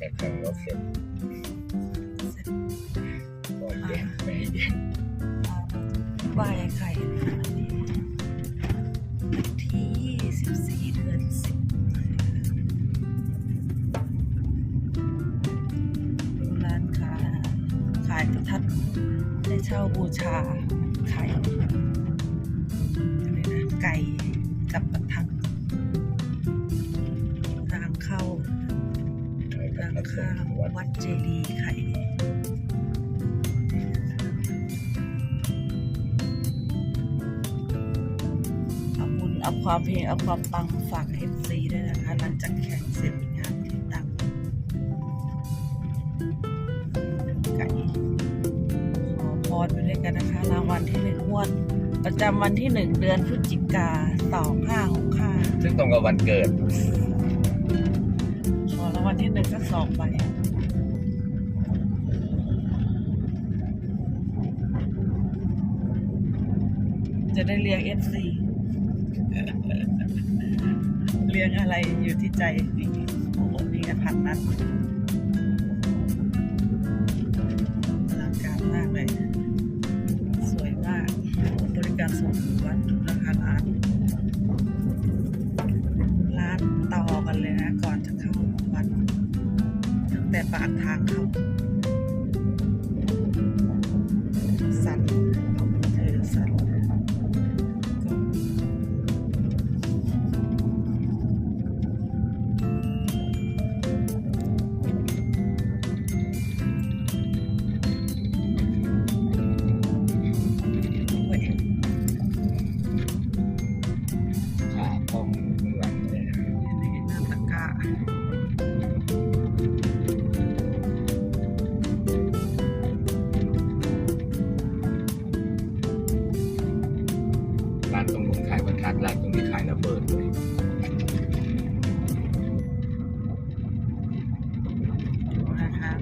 จากแข่งรถเสร็จเสร็จก็เย็นไม่ให้เย็นไหว้ไข่นะคะวันนี้วันที่เดือน10ดูร้านค้าขายประทัดได้เช่าบูชาไข่อะไรนะไก่ ข้างวัดเจดีย์ไข่เอาบุญเอาความเพลงเอาความปังฝากเอฟซีด้วยนะคะหลังจากแข่งเสร็จงานที่ตั้งไก่ขอพรไปด้วยกันนะคะ รางวัลที่หนึ่งงวด ประจำวันที่หนึ่งเดือนพฤศจิกาสองห้าหกห้าซึ่งตรงกับวันเกิด ที่หนึ่งก็สองใบจะได้เลี้ยงเอฟซีเลี้ยงอะไรอยู่ที่ใจนี่โอ้โหนี่กันพันนัด ตั้งแต่ปากทางเข้า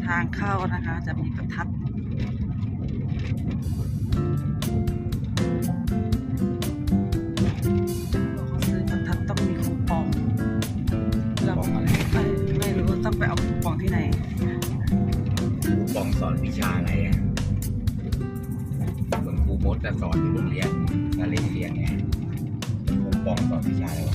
ทางเข้านะคะ จะมีประทัดบอกเขาซื้อประทัดต้องมีคูปองเราป้องอะไรไม่ไม่รู้ว่าต้องไปเอาคูปองที่ไหนป้องสอนวิชาอะไรอะเหมือนครูมดจะสอนที่โรงเรียนก็เล่นเสียงไงครูป้องสอนวิชาอะไรวะ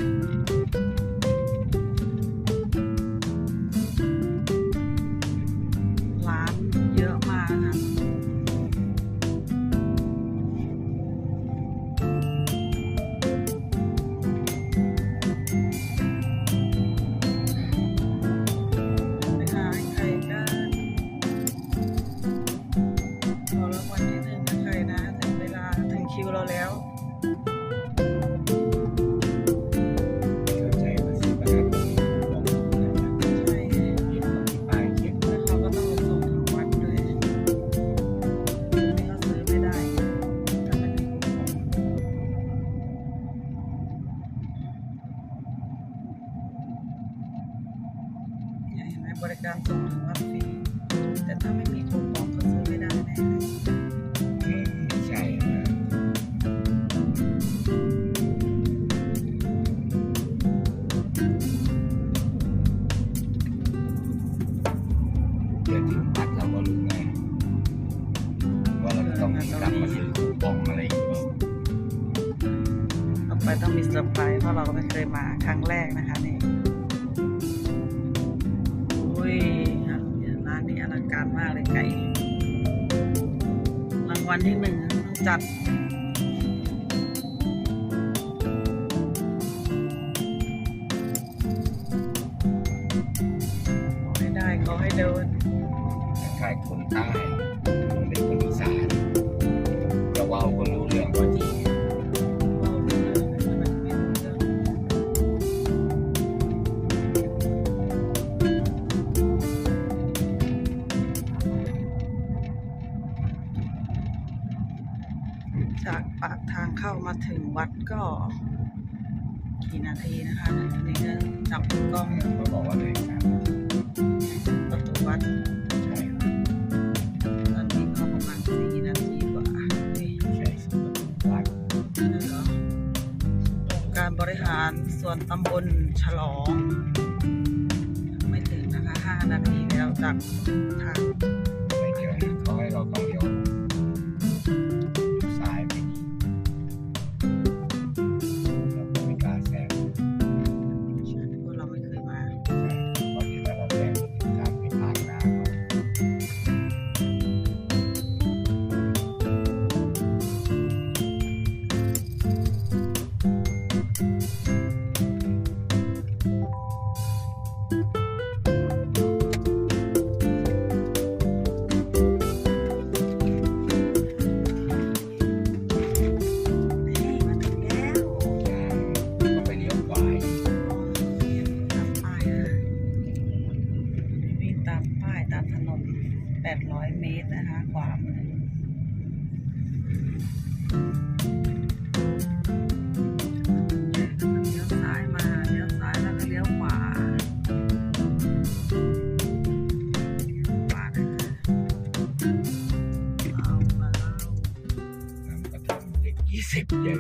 ไปต้องมีเซอร์ไพรส์เพราะเราก็ไม่เคยมาครั้งแรกนะคะนี่อุ้ยร้านนี้อลังการมากเลยไก่รางวัลที่หนึ่งจัด วัดก็กี่นาทีนะคะทีนี้ก็จับกล้องเขาบอกว่าไงครับประตูวัดตอนนี้ก็ประมาณสี่นาทีว่าการบริหารส่วนตำบลฉลอง ไม่ถึงนะคะ 5 นาทีแล้วจากทาง นน 800 เมตรนะคะขวามือเลี้ยวซ้ายมาเลี้ยวซ้ายแล้วก็เลี้ยวขวาขวาเอามาน้ำกระทำเล็กี่สิบใหญ่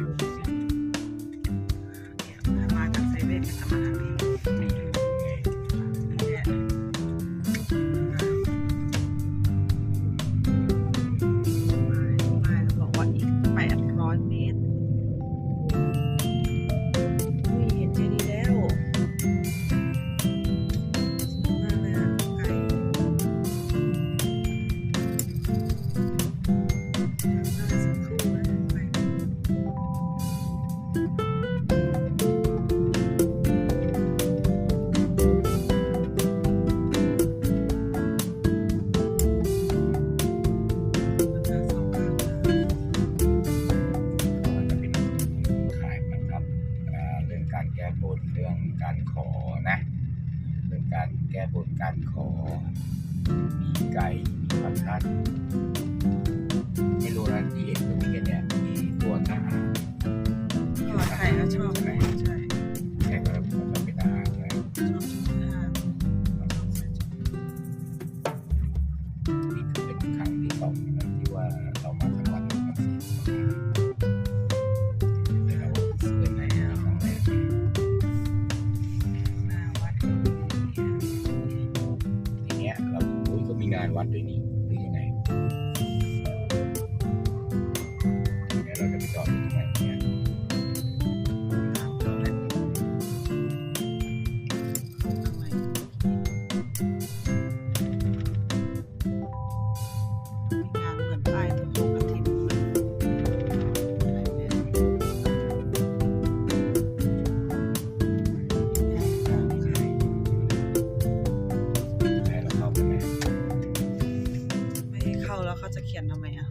เข้าแล้วเขาจะเขียนทำไมอะ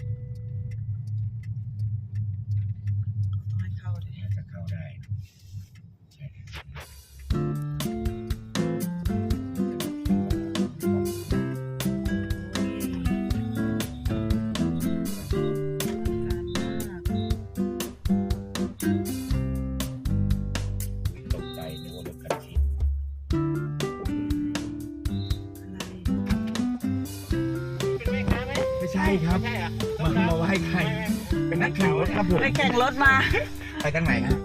ครับมามาไหว้ใครเป็นนักแข่งรถครับผมไปแข่งรถมาไปกันไหนครับ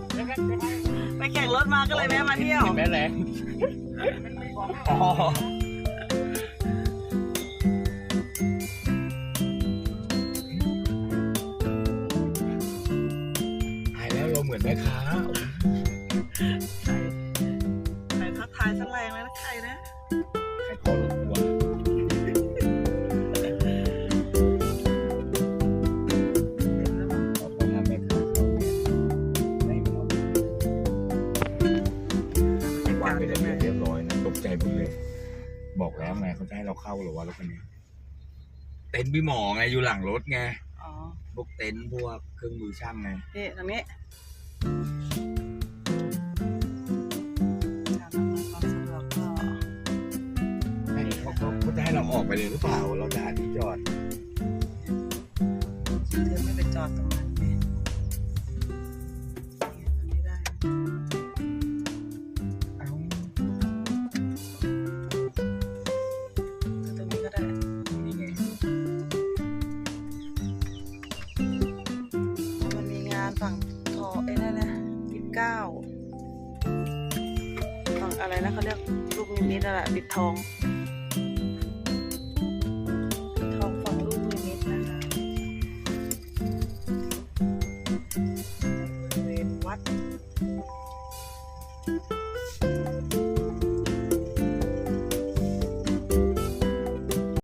ไปแข่งรถมาก็เลยแวะมาเที่ยวแม่แหละอ๋อเหมือนแม่ค้า นท์พี่หมอไงอยู่หลังรถไงอ๋อพวกเต็นท์พวกเครื่องมือช่างไงนี่ตรงนี้อเขาจะให้เราออกไปเลยหรือเปล่า เราจะหาที่จอด เธอไม่ไปจอดตรงนั้น นะเขาเรียกลูกมิมิตนั่นแหละปิดทอง